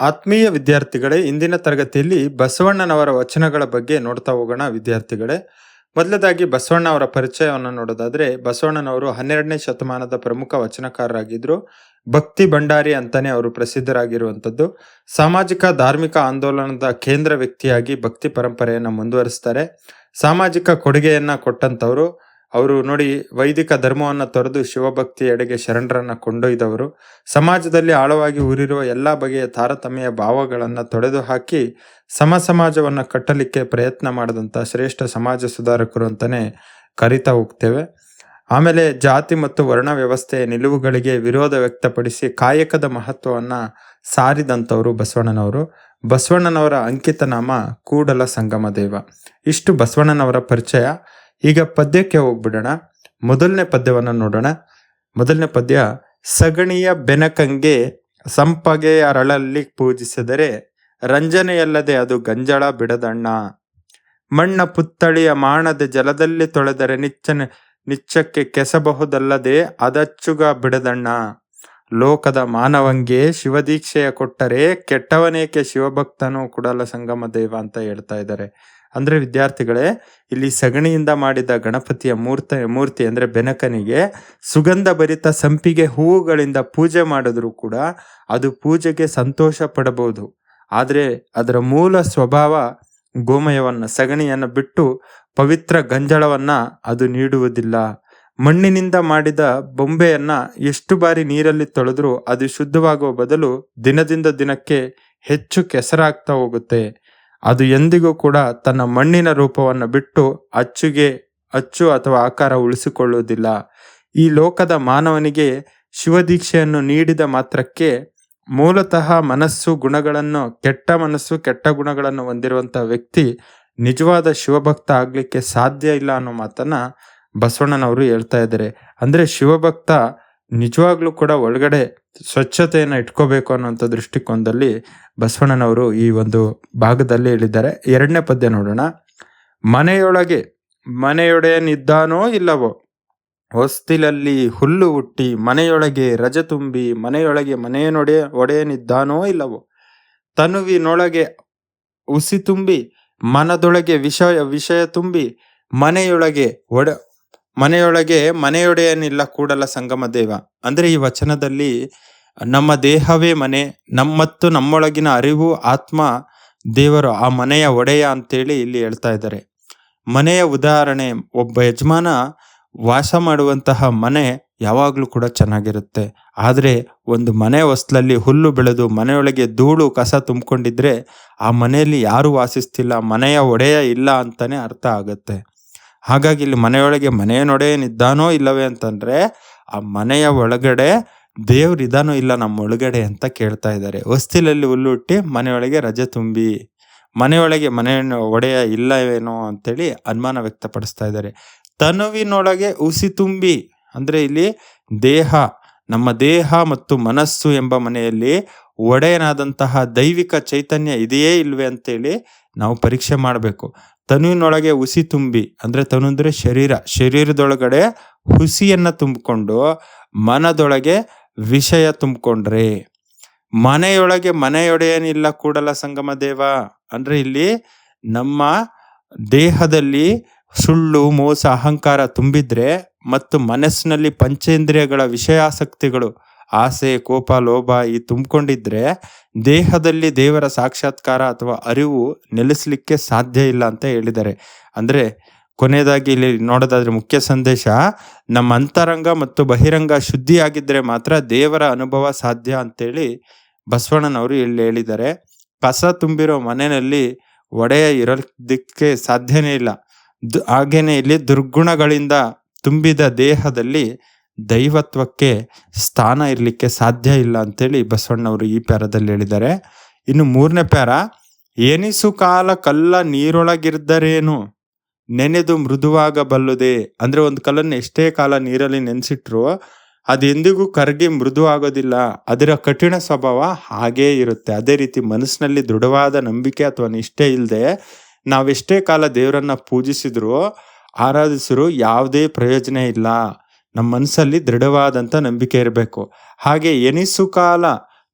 ಆತ್ಮೀಯ ವಿದ್ಯಾರ್ಥಿಗಳೇ, ಇಂದಿನ ತರಗತಿಯಲ್ಲಿ ಬಸವಣ್ಣನವರ ವಚನಗಳ ಬಗ್ಗೆ ನೋಡ್ತಾ ಹೋಗೋಣ ವಿದ್ಯಾರ್ಥಿಗಳೇ. ಮೊದಲದಾಗಿ ಬಸವಣ್ಣ ಅವರ ಪರಿಚಯವನ್ನು ನೋಡೋದಾದ್ರೆ, ಬಸವಣ್ಣನವರು ಹನ್ನೆರಡನೇ ಶತಮಾನದ ಪ್ರಮುಖ ವಚನಕಾರರಾಗಿದ್ರು. ಭಕ್ತಿ ಭಂಡಾರಿ ಅಂತಾನೆ ಅವರು ಪ್ರಸಿದ್ಧರಾಗಿರುವಂಥದ್ದು. ಸಾಮಾಜಿಕ, ಧಾರ್ಮಿಕ ಆಂದೋಲನದ ಕೇಂದ್ರ ವ್ಯಕ್ತಿಯಾಗಿ ಭಕ್ತಿ ಪರಂಪರೆಯನ್ನು ಮುಂದುವರಿಸ್ತಾರೆ. ಸಾಮಾಜಿಕ ಕೊಡುಗೆಯನ್ನ ಕೊಟ್ಟಂತವರು ಅವರು ನೋಡಿ, ವೈದಿಕ ಧರ್ಮವನ್ನು ತೊರೆದು ಶಿವಭಕ್ತಿ ಎಡೆಗೆ ಶರಣರನ್ನ ಕೊಂಡೊಯ್ದವರು, ಸಮಾಜದಲ್ಲಿ ಆಳವಾಗಿ ಊರಿರುವ ಎಲ್ಲ ಬಗೆಯ ತಾರತಮ್ಯ ಭಾವಗಳನ್ನು ತೊಡೆದು ಹಾಕಿ ಸಮ ಸಮಾಜವನ್ನು ಕಟ್ಟಲಿಕ್ಕೆ ಪ್ರಯತ್ನ ಮಾಡಿದಂಥ ಶ್ರೇಷ್ಠ ಸಮಾಜ ಸುಧಾರಕರು ಅಂತಲೇ ಕರಿತಾ ಹೋಗ್ತೇವೆ. ಆಮೇಲೆ ಜಾತಿ ಮತ್ತು ವರ್ಣ ವ್ಯವಸ್ಥೆಯ ನಿಲುವುಗಳಿಗೆ ವಿರೋಧ ವ್ಯಕ್ತಪಡಿಸಿ ಕಾಯಕದ ಮಹತ್ವವನ್ನು ಸಾರಿದಂಥವರು ಬಸವಣ್ಣನವರು. ಬಸವಣ್ಣನವರ ಅಂಕಿತ ನಾಮ ಕೂಡಲ ಸಂಗಮ ದೇವ ಇಷ್ಟು ಬಸವಣ್ಣನವರ ಪರಿಚಯ. ಈಗ ಪದ್ಯಕ್ಕೆ ಹೋಗ್ಬಿಡೋಣ. ಮೊದಲನೇ ಪದ್ಯವನ್ನು ನೋಡೋಣ. ಮೊದಲನೇ ಪದ್ಯ, ಸಗಣಿಯ ಬೆನಕಂಗೆ ಸಂಪಗೆ ಅರಳಲ್ಲಿ ಪೂಜಿಸಿದರೆ ರಂಜನೆಯಲ್ಲದೆ ಅದು ಗಂಜಳ ಬಿಡದಣ್ಣ. ಮಣ್ಣ ಪುತ್ತಳಿಯ ಮಾಣದ ಜಲದಲ್ಲಿ ತೊಳೆದರೆ ನಿಚ್ಚನ, ನಿಚ್ಚಕ್ಕೆ ಕೆಸಬಹುದಲ್ಲದೆ ಅದಚ್ಚುಗ ಬಿಡದಣ್ಣ. ಲೋಕದ ಮಾನವಂಗೆ ಶಿವದೀಕ್ಷೆಯ ಕೊಟ್ಟರೆ ಕೆಟ್ಟವನೇಕೆ ಶಿವಭಕ್ತನು ಕುಡಲ ಸಂಗಮ ದೇವ ಅಂತ ಹೇಳ್ತಾ ಇದ್ದಾರೆ. ಅಂದ್ರೆ ವಿದ್ಯಾರ್ಥಿಗಳೇ, ಇಲ್ಲಿ ಸಗಣಿಯಿಂದ ಮಾಡಿದ ಗಣಪತಿಯ ಮೂರ್ತ, ಮೂರ್ತಿ ಅಂದ್ರೆ ಬೆನಕನಿಗೆ ಸುಗಂಧ ಭರಿತ ಸಂಪಿಗೆ ಹೂವುಗಳಿಂದ ಪೂಜೆ ಮಾಡಿದ್ರು ಕೂಡ ಅದು ಪೂಜೆಗೆ ಸಂತೋಷ ಪಡಬಹುದು. ಆದರೆ ಅದರ ಮೂಲ ಸ್ವಭಾವ ಗೋಮಯವನ್ನ, ಸಗಣಿಯನ್ನು ಬಿಟ್ಟು ಪವಿತ್ರ ಗಂಜಳವನ್ನು ಅದು ನೀಡುವುದಿಲ್ಲ. ಮಣ್ಣಿನಿಂದ ಮಾಡಿದ ಬೊಂಬೆಯನ್ನ ಎಷ್ಟು ಬಾರಿ ನೀರಲ್ಲಿ ತೊಳೆದ್ರೂ ಅದು ಶುದ್ಧವಾಗುವ ಬದಲು ದಿನದಿಂದ ದಿನಕ್ಕೆ ಹೆಚ್ಚು ಕೆಸರಾಗ್ತಾ ಹೋಗುತ್ತೆ. ಅದು ಎಂದಿಗೂ ಕೂಡ ತನ್ನ ಮಣ್ಣಿನ ರೂಪವನ್ನು ಬಿಟ್ಟು ಅಚ್ಚುಗೆ, ಅಚ್ಚು ಅಥವಾ ಆಕಾರ ಉಳಿಸಿಕೊಳ್ಳುವುದಿಲ್ಲ. ಈ ಲೋಕದ ಮಾನವನಿಗೆ ಶಿವದೀಕ್ಷೆಯನ್ನು ನೀಡಿದ ಮಾತ್ರಕ್ಕೆ ಮೂಲತಃ ಮನಸ್ಸು ಗುಣಗಳನ್ನು, ಕೆಟ್ಟ ಮನಸ್ಸು, ಕೆಟ್ಟ ಗುಣಗಳನ್ನು ಹೊಂದಿರುವಂತಹ ವ್ಯಕ್ತಿ ನಿಜವಾದ ಶಿವಭಕ್ತ ಆಗ್ಲಿಕ್ಕೆ ಸಾಧ್ಯ ಇಲ್ಲ ಅನ್ನೋ ಮಾತನ್ನ ಬಸವಣ್ಣನವರು ಹೇಳ್ತಾ ಇದ್ದಾರೆ. ಅಂದ್ರೆ ಶಿವಭಕ್ತ ನಿಜವಾಗ್ಲೂ ಕೂಡ ಒಳಗಡೆ ಸ್ವಚ್ಛತೆಯನ್ನು ಇಟ್ಕೋಬೇಕು ಅನ್ನುವಂಥ ದೃಷ್ಟಿಕೋನದಲ್ಲಿ ಬಸವಣ್ಣನವರು ಈ ಒಂದು ಭಾಗದಲ್ಲಿ ಹೇಳಿದ್ದಾರೆ. ಎರಡನೇ ಪದ್ಯ ನೋಡೋಣ. ಮನೆಯೊಳಗೆ ಮನೆಯೊಡೆಯನಿದ್ದಾನೋ ಇಲ್ಲವೋ? ಹೊಸ್ತಿಲಲ್ಲಿ ಹುಲ್ಲು ಹುಟ್ಟಿ ಮನೆಯೊಳಗೆ ರಜ ತುಂಬಿ ಮನೆಯೊಳಗೆ ಮನೆಯನೊಡೆಯ ಒಡೆಯನಿದ್ದಾನೋ ಇಲ್ಲವೋ? ತನುವಿನೊಳಗೆ ಉಸಿ ತುಂಬಿ ಮನದೊಳಗೆ ವಿಷಯ ವಿಷಯ ತುಂಬಿ ಮನೆಯೊಳಗೆ ಒಡ ಮನೆಯೊಳಗೆ ಮನೆಯೊಡೆಯನಿಲ್ಲ ಕೂಡಲ ಸಂಗಮ ದೇವ. ಅಂದ್ರೆ ಈ ವಚನದಲ್ಲಿ ನಮ್ಮ ದೇಹವೇ ಮನೆ, ನಮ್ಮತ್ತು ನಮ್ಮೊಳಗಿನ ಅರಿವು ಆತ್ಮ, ದೇವರು ಆ ಮನೆಯ ಒಡೆಯ ಅಂತೇಳಿ ಇಲ್ಲಿ ಹೇಳ್ತಾ ಇದ್ದಾರೆ. ಮನೆಯ ಉದಾಹರಣೆ, ಒಬ್ಬ ಯಜಮಾನ ವಾಸ ಮಾಡುವಂತಹ ಮನೆ ಯಾವಾಗಲೂ ಕೂಡ ಚೆನ್ನಾಗಿರುತ್ತೆ. ಆದರೆ ಒಂದು ಮನೆ ಹೊಸ್ಲಲ್ಲಿ ಹುಲ್ಲು ಬೆಳೆದು ಮನೆಯೊಳಗೆ ಧೂಳು, ಕಸ ತುಂಬಿಕೊಂಡಿದ್ರೆ ಆ ಮನೆಯಲ್ಲಿ ಯಾರು ವಾಸಿಸ್ತಿಲ್ಲ, ಮನೆಯ ಒಡೆಯ ಇಲ್ಲ ಅಂತಾನೆ ಅರ್ಥ ಆಗುತ್ತೆ. ಹಾಗಾಗಿ ಇಲ್ಲಿ ಮನೆಯೊಳಗೆ ಮನೆಯನೊಡೆಯನಿದ್ದಾನೋ ಇಲ್ಲವೇ ಅಂತಂದ್ರೆ ಆ ಮನೆಯ ಒಳಗಡೆ ದೇವ್ರು ಇದಾನೋ ಇಲ್ಲ ನಮ್ಮ ಒಳಗಡೆ ಅಂತ ಕೇಳ್ತಾ ಇದ್ದಾರೆ. ಹೊಸ್ತಿಲಲ್ಲಿ ಹುಲ್ಲುಟ್ಟಿ ಮನೆಯೊಳಗೆ ರಜೆ ತುಂಬಿ, ಮನೆಯೊಳಗೆ ಮನೆ ಒಡೆಯ ಇಲ್ಲವೇನೋ ಅಂತೇಳಿ ಅನುಮಾನ ವ್ಯಕ್ತಪಡಿಸ್ತಾ ಇದ್ದಾರೆ. ತನುವಿನೊಳಗೆ ಉಸಿ ತುಂಬಿ, ಅಂದ್ರೆ ಇಲ್ಲಿ ದೇಹ, ನಮ್ಮ ದೇಹ ಮತ್ತು ಮನಸ್ಸು ಎಂಬ ಮನೆಯಲ್ಲಿ ಒಡೆಯನಾದಂತಹ ದೈವಿಕ ಚೈತನ್ಯ ಇದೆಯೇ ಇಲ್ವೇ ಅಂತೇಳಿ ನಾವು ಪರೀಕ್ಷೆ ಮಾಡಬೇಕು. ತನುವಿನೊಳಗೆ ಹುಸಿ ತುಂಬಿ, ಅಂದ್ರೆ ತನು ಅಂದ್ರೆ ಶರೀರ, ಶರೀರದೊಳಗಡೆ ಹುಸಿಯನ್ನ ತುಂಬಿಕೊಂಡು ಮನದೊಳಗೆ ವಿಷಯ ತುಂಬಿಕೊಂಡ್ರಿ. ಮನೆಯೊಳಗೆ ಮನೆಯೊಡೆಯನಿಲ್ಲ ಕೂಡಲ ಸಂಗಮ ದೇವ. ಅಂದ್ರೆ ಇಲ್ಲಿ ನಮ್ಮ ದೇಹದಲ್ಲಿ ಸುಳ್ಳು, ಮೋಸ, ಅಹಂಕಾರ ತುಂಬಿದ್ರೆ ಮತ್ತು ಮನಸ್ಸಿನಲ್ಲಿ ಪಂಚೇಂದ್ರಿಯಗಳ ವಿಷಯಾಸಕ್ತಿಗಳು ಆಸೆ, ಕೋಪ, ಲೋಭ ಈ ತುಂಬಿಕೊಂಡಿದ್ರೆ ದೇಹದಲ್ಲಿ ದೇವರ ಸಾಕ್ಷಾತ್ಕಾರ ಅಥವಾ ಅರಿವು ನೆಲೆಸಲಿಕ್ಕೆ ಸಾಧ್ಯ ಇಲ್ಲ ಅಂತ ಹೇಳಿದ್ದಾರೆ. ಅಂದರೆ ಕೊನೆಯದಾಗಿ ಇಲ್ಲಿ ನೋಡೋದಾದ್ರೆ ಮುಖ್ಯ ಸಂದೇಶ, ನಮ್ಮ ಅಂತರಂಗ ಮತ್ತು ಬಹಿರಂಗ ಶುದ್ಧಿಯಾಗಿದ್ದರೆ ಮಾತ್ರ ದೇವರ ಅನುಭವ ಸಾಧ್ಯ ಅಂತೇಳಿ ಬಸವಣ್ಣನವರು ಇಲ್ಲಿ ಹೇಳಿದ್ದಾರೆ. ಕಸ ತುಂಬಿರೋ ಮನೆಯಲ್ಲಿ ಒಡೆಯ ಇರೋದಕ್ಕೆ ಸಾಧ್ಯನೇ ಇಲ್ಲ. ಹಾಗೇನೆ ಇಲ್ಲಿ ದುರ್ಗುಣಗಳಿಂದ ತುಂಬಿದ ದೇಹದಲ್ಲಿ ದೈವತ್ವಕ್ಕೆ ಸ್ಥಾನ ಇರಲಿಕ್ಕೆ ಸಾಧ್ಯ ಇಲ್ಲ ಅಂತೇಳಿ ಬಸವಣ್ಣವರು ಈ ಪ್ಯಾರದಲ್ಲಿ ಹೇಳಿದ್ದಾರೆ. ಇನ್ನು ಮೂರನೇ ಪ್ಯಾರ ಎನಿಸು ಕಾಲ ಕಲ್ಲ ನೀರೊಳಗಿರ್ದರೇನು ನೆನೆದು ಮೃದುವಾಗಬಲ್ಲುದೆ ಅಂದ್ರೆ ಒಂದು ಕಲ್ಲನ್ನು ಎಷ್ಟೇ ಕಾಲ ನೀರಲ್ಲಿ ನೆನೆಸಿಟ್ರು ಎಂದಿಗೂ ಕರಗಿ ಮೃದು ಆಗೋದಿಲ್ಲ ಅದರ ಕಠಿಣ ಸ್ವಭಾವ ಹಾಗೇ ಇರುತ್ತೆ. ಅದೇ ರೀತಿ ಮನಸ್ಸಿನಲ್ಲಿ ದೃಢವಾದ ನಂಬಿಕೆ ಅಥವಾ ನಿಷ್ಠೆ ಇಲ್ಲದೆ ನಾವೆಷ್ಟೇ ಕಾಲ ದೇವರನ್ನ ಪೂಜಿಸಿದ್ರು, ಆರಾಧಿಸಿದ್ರು ಯಾವುದೇ ಪ್ರಯೋಜನ ಇಲ್ಲ. ನಮ್ಮ ಮನಸ್ಸಲ್ಲಿ ದೃಢವಾದಂಥ ನಂಬಿಕೆ ಇರಬೇಕು. ಹಾಗೆ ಎನಿಸು ಕಾಲ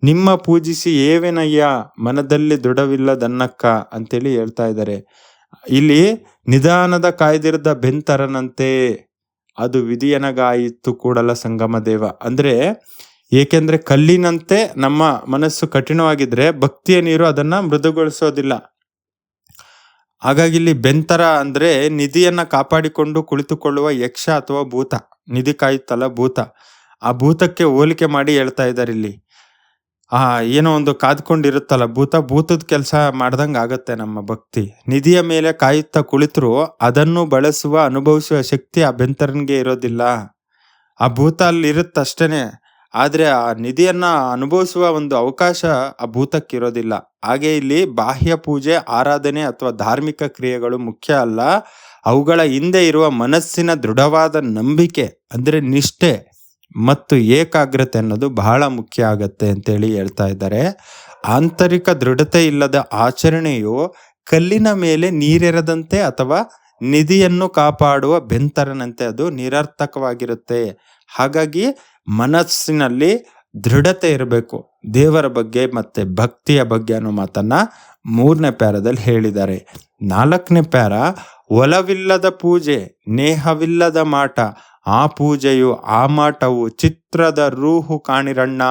ನಿಮ್ಮ ಪೂಜಿಸಿ ಏವೇನಯ್ಯ, ಮನದಲ್ಲಿ ದೃಢವಿಲ್ಲದನ್ನಕ್ಕ ಅಂತೇಳಿ ಹೇಳ್ತಾ ಇದ್ದಾರೆ. ಇಲ್ಲಿ ನಿಧಾನದ ಕಾಯ್ದಿರದ ಬೆಂತರನಂತೆ ಅದು ವಿಧಿಯನಗಾಯಿತು ಕೂಡಲ ಸಂಗಮ ದೇವ. ಅಂದ್ರೆ ಏಕೆಂದರೆ ಕಲ್ಲಿನಂತೆ ನಮ್ಮ ಮನಸ್ಸು ಕಠಿಣವಾಗಿದ್ರೆ ಭಕ್ತಿಯ ನೀರು ಅದನ್ನ ಮೃದುಗೊಳಿಸೋದಿಲ್ಲ. ಹಾಗಾಗಿ ಇಲ್ಲಿ ಬೆಂತರ ಅಂದ್ರೆ ನಿಧಿಯನ್ನು ಕಾಪಾಡಿಕೊಂಡು ಕುಳಿತುಕೊಳ್ಳುವ ಯಕ್ಷ ಅಥವಾ ಭೂತ. ನಿಧಿ ಕಾಯುತ್ತಲ್ಲ ಭೂತ ಆ ಭೂತಕ್ಕೆ ಹೋಲಿಕೆ ಮಾಡಿ ಹೇಳ್ತಾ ಇದ್ದಾರೆ ಇಲ್ಲಿ. ಆ, ಏನೋ ಒಂದು ಕಾದ್ಕೊಂಡಿರುತ್ತಲ್ಲ, ಭೂತ ಭೂತದ ಕೆಲಸ ಮಾಡ್ದಂಗೆ ಆಗುತ್ತೆ ನಮ್ಮ ಭಕ್ತಿ. ನಿಧಿಯ ಮೇಲೆ ಕಾಯುತ್ತಾ ಕುಳಿತರು ಅದನ್ನು ಬಳಸುವ, ಅನುಭವಿಸುವ ಶಕ್ತಿ ಆ ಬೆಂತರನ್ಗೆ ಇರೋದಿಲ್ಲ. ಆ ಭೂತ ಅಲ್ಲಿ ಇರುತ್ತಷ್ಟೇ ಆದರೆ ಆ ನಿಧಿಯನ್ನ ಅನುಭವಿಸುವ ಒಂದು ಅವಕಾಶ ಆ ಭೂತಕ್ಕೆ ಇರೋದಿಲ್ಲ. ಹಾಗೆ ಇಲ್ಲಿ ಬಾಹ್ಯ ಪೂಜೆ, ಆರಾಧನೆ ಅಥವಾ ಧಾರ್ಮಿಕ ಕ್ರಿಯೆಗಳು ಮುಖ್ಯ ಅಲ್ಲ. ಅವುಗಳ ಹಿಂದೆ ಇರುವ ಮನಸ್ಸಿನ ದೃಢವಾದ ನಂಬಿಕೆ ಅಂದರೆ ನಿಷ್ಠೆ ಮತ್ತು ಏಕಾಗ್ರತೆ ಅನ್ನೋದು ಬಹಳ ಮುಖ್ಯ ಆಗತ್ತೆ ಅಂತೇಳಿ ಹೇಳ್ತಾ ಇದ್ದಾರೆ. ಆಂತರಿಕ ದೃಢತೆ ಇಲ್ಲದ ಆಚರಣೆಯು ಕಲ್ಲಿನ ಮೇಲೆ ನೀರೆರದಂತೆ ಅಥವಾ ನಿಧಿಯನ್ನು ಕಾಪಾಡುವ ಬೆಂತರನಂತೆ ಅದು ನಿರರ್ಥಕವಾಗಿರುತ್ತೆ. ಹಾಗಾಗಿ ಮನಸ್ಸಿನಲ್ಲಿ ದೃಢತೆ ಇರಬೇಕು. ದೇವರ ಬಗ್ಗೆ ಮತ್ತೆ ಭಕ್ತಿಯ ಬಗ್ಗೆ ಅನ್ನೋ ಮಾತನ್ನ ಮೂರನೇ ಪ್ಯಾರದಲ್ಲಿ ಹೇಳಿದ್ದಾರೆ. ನಾಲ್ಕನೇ ಪ್ಯಾರ ಒಲವಿಲ್ಲದ ಪೂಜೆ, ನೇಹವಿಲ್ಲದ ಮಾಟ, ಆ ಪೂಜೆಯು ಆ ಮಾಟವು ಚಿತ್ರದ ರೂಹು ಕಾಣಿರಣ್ಣ.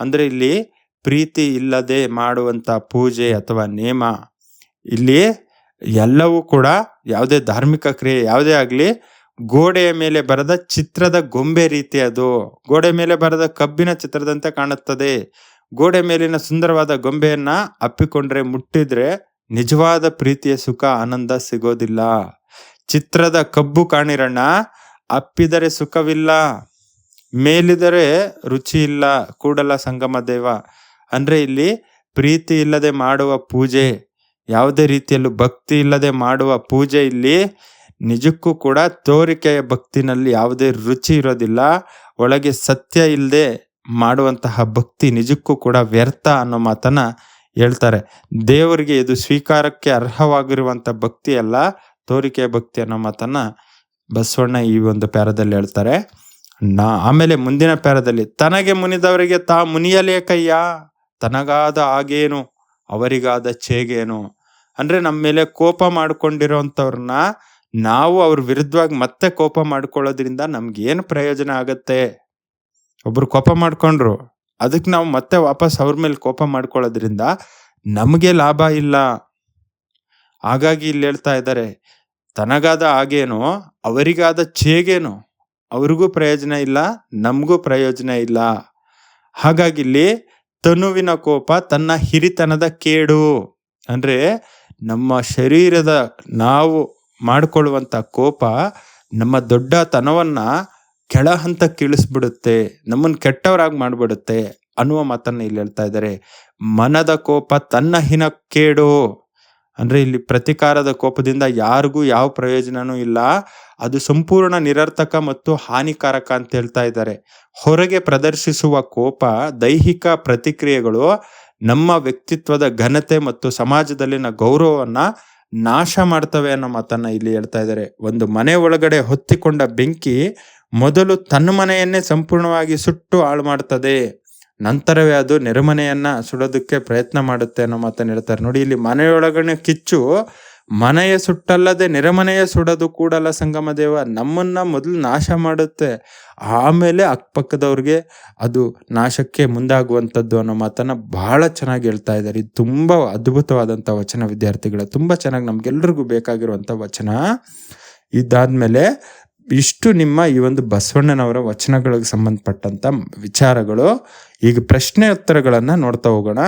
ಅಂದ್ರೆ ಇಲ್ಲಿ ಪ್ರೀತಿ ಇಲ್ಲದೆ ಮಾಡುವಂತ ಪೂಜೆ ಅಥವಾ ನೇಮ. ಇಲ್ಲಿ ಎಲ್ಲವೂ ಕೂಡ ಯಾವುದೇ ಧಾರ್ಮಿಕ ಕ್ರಿಯೆ, ಯಾವುದೇ ಆಗಲಿ ಗೋಡೆಯ ಮೇಲೆ ಬರೆದ ಚಿತ್ರದ ಗೊಂಬೆ ರೀತಿ ಅದು. ಗೋಡೆ ಮೇಲೆ ಬರೆದ ಕಬ್ಬಿನ ಚಿತ್ರದಂತೆ ಕಾಣುತ್ತದೆ. ಗೋಡೆ ಮೇಲಿನ ಸುಂದರವಾದ ಗೊಂಬೆಯನ್ನ ಅಪ್ಪಿಕೊಂಡ್ರೆ, ಮುಟ್ಟಿದ್ರೆ ನಿಜವಾದ ಪ್ರೀತಿಯ ಸುಖ, ಆನಂದ ಸಿಗೋದಿಲ್ಲ. ಚಿತ್ರದ ಕಬ್ಬು ಕಾಣಿರಣ್ಣ, ಅಪ್ಪಿದರೆ ಸುಖವಿಲ್ಲ, ಮೇಲಿದರೆ ರುಚಿ ಇಲ್ಲ, ಕೂಡಲ ಸಂಗಮ ದೇವ. ಅಂದ್ರೆ ಇಲ್ಲಿ ಪ್ರೀತಿ ಇಲ್ಲದೆ ಮಾಡುವ ಪೂಜೆ, ಯಾವುದೇ ರೀತಿಯಲ್ಲೂ ಭಕ್ತಿ ಇಲ್ಲದೆ ಮಾಡುವ ಪೂಜೆ ಇಲ್ಲಿ ನಿಜಕ್ಕೂ ಕೂಡ ತೋರಿಕೆಯ ಭಕ್ತಿನಲ್ಲಿ ಯಾವುದೇ ರುಚಿ ಇರೋದಿಲ್ಲ. ಒಳಗೆ ಸತ್ಯ ಇಲ್ಲದೆ ಮಾಡುವಂತಹ ಭಕ್ತಿ ನಿಜಕ್ಕೂ ಕೂಡ ವ್ಯರ್ಥ ಅನ್ನೋ ಮಾತನ್ನ ಹೇಳ್ತಾರೆ, ದೇವರಿಗೆ ಇದು ಸ್ವೀಕಾರಕ್ಕೆ ಅರ್ಹವಾಗಿರುವಂಥ ಭಕ್ತಿ ಅಲ್ಲ ತೋರಿಕೆಯ ಭಕ್ತಿ ಅನ್ನೋ ಮಾತನ್ನ ಬಸವಣ್ಣ ಈ ಒಂದು ಪ್ಯಾರದಲ್ಲಿ ಹೇಳ್ತಾರೆ. ನಾ, ಆಮೇಲೆ ಮುಂದಿನ ಪ್ಯಾರದಲ್ಲಿ, ತನಗೆ ಮುನಿದವರಿಗೆ ತಾ ಮುನಿಯಲೇಕಯ್ಯ ತನಗಾದ ಆಗೇನು ಅವರಿಗಾದ ಚೇಗೇನು ಅಂದ್ರೆ ನಮ್ಮ ಮೇಲೆ ಕೋಪ ಮಾಡ್ಕೊಂಡಿರೋಂಥವ್ರನ್ನ ನಾವು ಅವ್ರ ವಿರುದ್ಧವಾಗಿ ಮತ್ತೆ ಕೋಪ ಮಾಡ್ಕೊಳ್ಳೋದ್ರಿಂದ ನಮ್ಗೆ ಏನು ಪ್ರಯೋಜನ ಆಗತ್ತೆ? ಒಬ್ರು ಕೋಪ ಮಾಡ್ಕೊಂಡ್ರು. ಅದಕ್ಕೆ ನಾವು ಮತ್ತೆ ವಾಪಸ್ ಅವ್ರ ಮೇಲೆ ಕೋಪ ಮಾಡ್ಕೊಳ್ಳೋದ್ರಿಂದ ನಮಗೆ ಲಾಭ ಇಲ್ಲ. ಹಾಗಾಗಿ ಇಲ್ಲಿ ಹೇಳ್ತಾ ಇದ್ದಾರೆ, ತನಗಾದ ಹಾಗೇನೋ, ಅವರಿಗಾದ ಚೇಗೇನೋ ಅವ್ರಿಗೂ ಪ್ರಯೋಜನ ಇಲ್ಲ, ನಮಗೂ ಪ್ರಯೋಜನ ಇಲ್ಲ. ಹಾಗಾಗಿ ಇಲ್ಲಿ ತನುವಿನ ಕೋಪ ತನ್ನ ಹಿರಿತನದ ಕೇಡು. ಅಂದರೆ ನಮ್ಮ ಶರೀರದ ನಾವು ಮಾಡಿಕೊಳ್ಳುವಂಥ ಕೋಪ, ನಮ್ಮ ದೊಡ್ಡತನವನ್ನ ಕೆಳ ಹಂತ ಇಳಿಸ್ಬಿಡುತ್ತೆ ನಮ್ಮನ್ನು ಕೆಟ್ಟವರಾಗಿ ಮಾಡಿಬಿಡುತ್ತೆ ಅನ್ನುವ ಮಾತನ್ನ ಇಲ್ಲಿ ಹೇಳ್ತಾ ಇದ್ದಾರೆ. ಮನದ ಕೋಪ ತನ್ನ ಹಿನ ಕೇಡು. ಅಂದ್ರೆ ಇಲ್ಲಿ ಪ್ರತಿಕಾರದ ಕೋಪದಿಂದ ಯಾರಿಗೂ ಯಾವ ಪ್ರಯೋಜನನೂ ಇಲ್ಲ. ಅದು ಸಂಪೂರ್ಣ ನಿರರ್ಥಕ ಮತ್ತು ಹಾನಿಕಾರಕ ಅಂತ ಹೇಳ್ತಾ ಇದ್ದಾರೆ. ಹೊರಗೆ ಪ್ರದರ್ಶಿಸುವ ಕೋಪ, ದೈಹಿಕ ಪ್ರತಿಕ್ರಿಯೆಗಳು ನಮ್ಮ ವ್ಯಕ್ತಿತ್ವದ ಘನತೆ ಮತ್ತು ಸಮಾಜದಲ್ಲಿನ ಗೌರವವನ್ನ ನಾಶ ಮಾಡ್ತವೆ ಅನ್ನೋ ಮಾತನ್ನ ಇಲ್ಲಿ ಹೇಳ್ತಾ ಇದ್ದಾರೆ. ಒಂದು ಮನೆ ಒಳಗಡೆ ಹೊತ್ತಿಕೊಂಡ ಬೆಂಕಿ ಮೊದಲು ತನ್ನ ಮನೆಯನ್ನೇ ಸಂಪೂರ್ಣವಾಗಿ ಸುಟ್ಟು ಹಾಳು ಮಾಡ್ತದೆ. ನಂತರವೇ ಅದು ನೆರೆಮನೆಯನ್ನ ಸುಡೋದಕ್ಕೆ ಪ್ರಯತ್ನ ಮಾಡುತ್ತೆ ಅನ್ನೋ ಮಾತನ್ನು ಹೇಳ್ತಾರೆ. ನೋಡಿ, ಇಲ್ಲಿ ಮನೆಯೊಳಗಡೆ ಕಿಚ್ಚು. ಮನೆಯ ಸುಟ್ಟಲ್ಲದೆ ನೆರೆಮನೆಯ ಸುಡೋದು ಕೂಡಲ್ಲ ಸಂಗಮ ದೇವ. ನಮ್ಮನ್ನ ಮೊದಲು ನಾಶ ಮಾಡುತ್ತೆ. ಆಮೇಲೆ ಅಕ್ಕಪಕ್ಕದವ್ರಿಗೆ ಅದು ನಾಶಕ್ಕೆ ಮುಂದಾಗುವಂಥದ್ದು ಅನ್ನೋ ಮಾತನ್ನ ಬಹಳ ಚೆನ್ನಾಗಿ ಹೇಳ್ತಾ ಇದ್ದಾರೆ. ಇದು ತುಂಬ ಅದ್ಭುತವಾದಂಥ ವಚನ, ವಿದ್ಯಾರ್ಥಿಗಳ. ತುಂಬ ಚೆನ್ನಾಗಿ ನಮ್ಗೆಲ್ರಿಗೂ ಬೇಕಾಗಿರುವಂಥ ವಚನ ಇದಾದ್ಮೇಲೆ ಇಷ್ಟು ನಿಮ್ಮ ಈ ಒಂದು ಬಸವಣ್ಣನವರ ವಚನಗಳಿಗೆ ಸಂಬಂಧಪಟ್ಟಂತ ವಿಚಾರಗಳು. ಈಗ ಪ್ರಶ್ನೆ ಉತ್ತರಗಳನ್ನು ನೋಡ್ತಾ ಹೋಗೋಣ.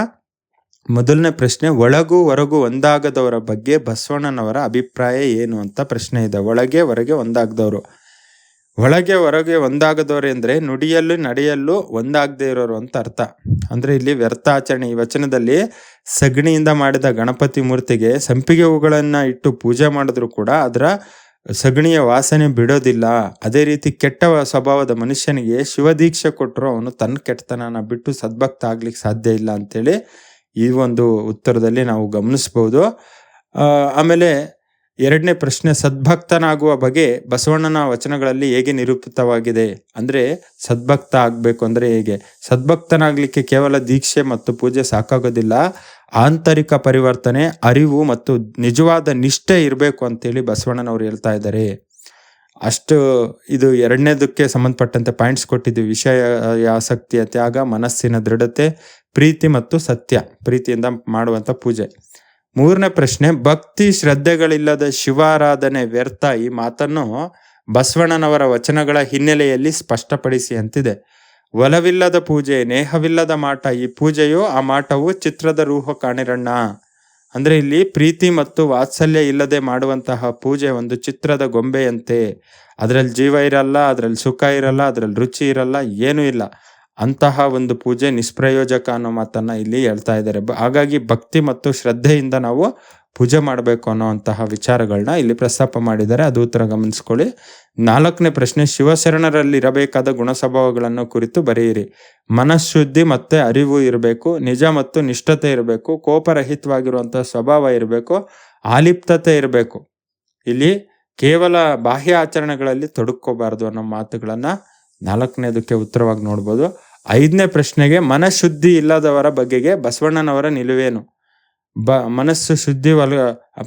ಮೊದಲನೇ ಪ್ರಶ್ನೆ, ಒಳಗು ಹೊರಗು ಒಂದಾಗದವರ ಬಗ್ಗೆ ಬಸವಣ್ಣನವರ ಅಭಿಪ್ರಾಯ ಏನು ಅಂತ ಪ್ರಶ್ನೆ ಇದೆ. ಒಳಗೆ ಹೊರಗೆ ಒಂದಾಗದವರು. ಒಳಗೆ ಹೊರಗೆ ಒಂದಾಗದವರು ಅಂದರೆ ನುಡಿಯಲ್ಲೂ ನಡೆಯಲ್ಲೂ ಒಂದಾಗದೇ ಇರೋರು ಅಂತ ಅರ್ಥ. ಅಂದ್ರೆ ಇಲ್ಲಿ ವ್ಯರ್ಥ ಆಚರಣೆ ಈ ವಚನದಲ್ಲಿ ಸಗಣಿಯಿಂದ ಮಾಡಿದ ಗಣಪತಿ ಮೂರ್ತಿಗೆ ಸಂಪಿಗೆ ಹೂಗಳನ್ನು ಇಟ್ಟು ಪೂಜೆ ಮಾಡಿದ್ರು ಕೂಡ ಅದರ ಸಗಣಿಯ ವಾಸನೆ ಬಿಡೋದಿಲ್ಲ. ಅದೇ ರೀತಿ ಕೆಟ್ಟ ಸ್ವಭಾವದ ಮನುಷ್ಯನಿಗೆ ಶಿವದೀಕ್ಷೆ ಕೊಟ್ಟರು ಅವನು ತನ್ನ ಕೆಟ್ಟತನನ ಬಿಟ್ಟು ಸದ್ಭಕ್ತ ಆಗ್ಲಿಕ್ಕೆ ಸಾಧ್ಯ ಇಲ್ಲ ಅಂತೇಳಿ ಈ ಒಂದು ಉತ್ತರದಲ್ಲಿ ನಾವು ಗಮನಿಸ್ಬೋದು. ಆಮೇಲೆ ಎರಡನೇ ಪ್ರಶ್ನೆ, ಸದ್ಭಕ್ತನಾಗುವ ಬಗೆ ಬಸವಣ್ಣನ ವಚನಗಳಲ್ಲಿ ಹೇಗೆ ನಿರೂಪಿತವಾಗಿದೆ? ಅಂದರೆ ಸದ್ಭಕ್ತ ಆಗಬೇಕು ಅಂದರೆ ಹೇಗೆ? ಸದ್ಭಕ್ತನಾಗಲಿಕ್ಕೆ ಕೇವಲ ದೀಕ್ಷೆ ಮತ್ತು ಪೂಜೆ ಸಾಕಾಗೋದಿಲ್ಲ. ಆಂತರಿಕ ಪರಿವರ್ತನೆ, ಅರಿವು ಮತ್ತು ನಿಜವಾದ ನಿಷ್ಠೆ ಇರಬೇಕು ಅಂತೇಳಿ ಬಸವಣ್ಣನವರು ಹೇಳ್ತಾ ಇದ್ದಾರೆ. ಅಷ್ಟು ಇದು ಎರಡನೇದಕ್ಕೆ ಸಂಬಂಧಪಟ್ಟಂತೆ ಪಾಯಿಂಟ್ಸ್ ಕೊಟ್ಟಿದ್ದೀವಿ ವಿಷಯ ಆಸಕ್ತಿಯ ತ್ಯಾಗ, ಮನಸ್ಸಿನ ದೃಢತೆ, ಪ್ರೀತಿ ಮತ್ತು ಸತ್ಯ, ಪ್ರೀತಿಯಿಂದ ಮಾಡುವಂಥ ಪೂಜೆ. ಮೂರನೇ ಪ್ರಶ್ನೆ, ಭಕ್ತಿ ಶ್ರದ್ಧೆಗಳಿಲ್ಲದ ಶಿವಾರಾಧನೆ ವ್ಯರ್ಥ. ಈ ಮಾತನ್ನು ಬಸವಣ್ಣನವರ ವಚನಗಳ ಹಿನ್ನೆಲೆಯಲ್ಲಿ ಸ್ಪಷ್ಟಪಡಿಸಿ ಅಂತಿದೆ. ಒಲವಿಲ್ಲದ ಪೂಜೆ, ನೇಹವಿಲ್ಲದ ಮಾಟ, ಈ ಪೂಜೆಯು ಆ ಮಾಟವು ಚಿತ್ರದ ರೂಹ ಕಾಣಿರಣ್ಣ. ಅಂದ್ರೆ ಇಲ್ಲಿ ಪ್ರೀತಿ ಮತ್ತು ವಾತ್ಸಲ್ಯ ಇಲ್ಲದೆ ಮಾಡುವಂತಹ ಪೂಜೆ ಒಂದು ಚಿತ್ರದ ಗೊಂಬೆಯಂತೆ. ಅದರಲ್ಲಿ ಜೀವ ಇರಲ್ಲ, ಅದರಲ್ಲಿ ಸುಖ ಇರಲ್ಲ, ಅದರಲ್ಲಿ ರುಚಿ ಇರಲ್ಲ, ಏನೂ ಇಲ್ಲ. ಅಂತಹ ಒಂದು ಪೂಜೆ ನಿಷ್ಪ್ರಯೋಜಕ ಅನ್ನೋ ಮಾತನ್ನ ಇಲ್ಲಿ ಹೇಳ್ತಾ ಇದ್ದಾರೆ. ಹಾಗಾಗಿ ಭಕ್ತಿ ಮತ್ತು ಶ್ರದ್ಧೆಯಿಂದ ನಾವು ಪೂಜೆ ಮಾಡಬೇಕು ಅನ್ನೋವಂತಹ ವಿಚಾರಗಳನ್ನ ಇಲ್ಲಿ ಪ್ರಸ್ತಾಪ ಮಾಡಿದ್ದಾರೆ. ಅದು ಉತ್ತರ ಗಮನಿಸ್ಕೊಳ್ಳಿ. ನಾಲ್ಕನೇ ಪ್ರಶ್ನೆ ಶಿವಶರಣರಲ್ಲಿ ಇರಬೇಕಾದ ಗುಣ ಸ್ವಭಾವಗಳನ್ನು ಕುರಿತು ಬರೆಯಿರಿ. ಮನಃಶುದ್ಧಿ ಮತ್ತೆ ಅರಿವು ಇರಬೇಕು, ನಿಜ ಮತ್ತು ನಿಷ್ಠತೆ ಇರಬೇಕು, ಕೋಪರಹಿತವಾಗಿರುವಂತಹ ಸ್ವಭಾವ ಇರಬೇಕು ಆಲಿಪ್ತತೆ ಇರಬೇಕು. ಇಲ್ಲಿ ಕೇವಲ ಬಾಹ್ಯ ಆಚರಣೆಗಳಲ್ಲಿ ತೊಡಕೋಬಾರದು ಅನ್ನೋ ಮಾತುಗಳನ್ನ ನಾಲ್ಕನೇದಕ್ಕೆ ಉತ್ತರವಾಗಿ ನೋಡ್ಬೋದು. ಐದನೇ ಪ್ರಶ್ನೆಗೆ, ಮನಃಶುದ್ಧಿ ಇಲ್ಲದವರ ಬಗೆಗೆ ಬಸವಣ್ಣನವರ ನಿಲುವೇನು? ಬ, ಮನಸ್ಸು ಶುದ್ಧಿ ವಲ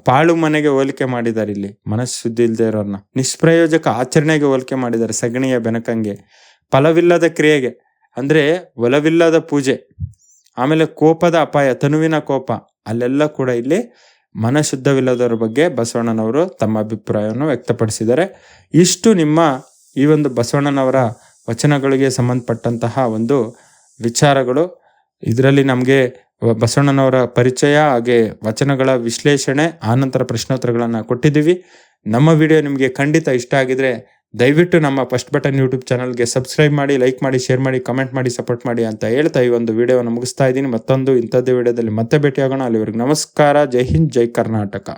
ಪಾಳು ಮನೆಗೆ ಹೋಲಿಕೆ ಮಾಡಿದ್ದಾರೆ ಇಲ್ಲಿ. ಮನಸ್ಸು ಶುದ್ಧಿ ಇಲ್ಲದೆ ಇರೋರ್ನ. ನಿಷ್ಪ್ರಯೋಜಕ ಆಚರಣೆಗೆ ಹೋಲಿಕೆ ಮಾಡಿದ್ದಾರೆ ಸಗಣಿಯ ಬೆನಕಂಗೆ. ಫಲವಿಲ್ಲದ ಕ್ರಿಯೆಗೆ, ಅಂದ್ರೆ ಒಲವಿಲ್ಲದ ಪೂಜೆ. ಆಮೇಲೆ ಕೋಪದ ಅಪಾಯ, ತನುವಿನ ಕೋಪ. ಅಲ್ಲೆಲ್ಲ ಕೂಡ ಇಲ್ಲಿ ಮನಶುದ್ಧವಿಲ್ಲದವರ ಬಗ್ಗೆ ಬಸವಣ್ಣನವರು ತಮ್ಮ ಅಭಿಪ್ರಾಯವನ್ನು ವ್ಯಕ್ತಪಡಿಸಿದ್ದಾರೆ. ಇಷ್ಟು ನಿಮ್ಮ ಈ ಒಂದು ಬಸವಣ್ಣನವರ ವಚನಗಳಿಗೆ ಸಂಬಂಧಪಟ್ಟಂತಹ ಒಂದು ವಿಚಾರಗಳು. ಇದರಲ್ಲಿ ನಮಗೆ ಬಸವಣ್ಣನವರ ಪರಿಚಯ ಹಾಗೆ ವಚನಗಳ ವಿಶ್ಲೇಷಣೆ, ಆನಂತರ ಪ್ರಶ್ನೋತ್ತರಗಳನ್ನು ಕೊಟ್ಟಿದ್ದೀವಿ. ನಮ್ಮ ವಿಡಿಯೋ ನಿಮಗೆ ಖಂಡಿತ ಇಷ್ಟ ಆಗಿದ್ರೆ ದಯವಿಟ್ಟು ನಮ್ಮ ಫಸ್ಟ್ ಬಟನ್ ಯೂಟ್ಯೂಬ್ ಚಾನಲ್ಗೆ ಸಬ್ಸ್ಕ್ರೈಬ್ ಮಾಡಿ, ಲೈಕ್ ಮಾಡಿ, ಶೇರ್ ಮಾಡಿ, ಕಮೆಂಟ್ ಮಾಡಿ, ಸಪೋರ್ಟ್ ಮಾಡಿ ಅಂತ ಹೇಳ್ತಾ ಈ ಒಂದು ವಿಡಿಯೋವನ್ನು ಮುಗಿಸ್ತಾ ಇದ್ದೀನಿ. ಮತ್ತೊಂದು ಇಂಥದ್ದೇ ವಿಡಿಯೋದಲ್ಲಿ ಮತ್ತೆ ಭೇಟಿಯಾಗೋಣ. ಅಲ್ಲಿವರೆಗೆ ನಮಸ್ಕಾರ. ಜೈ ಹಿಂದ್, ಜೈ ಕರ್ನಾಟಕ.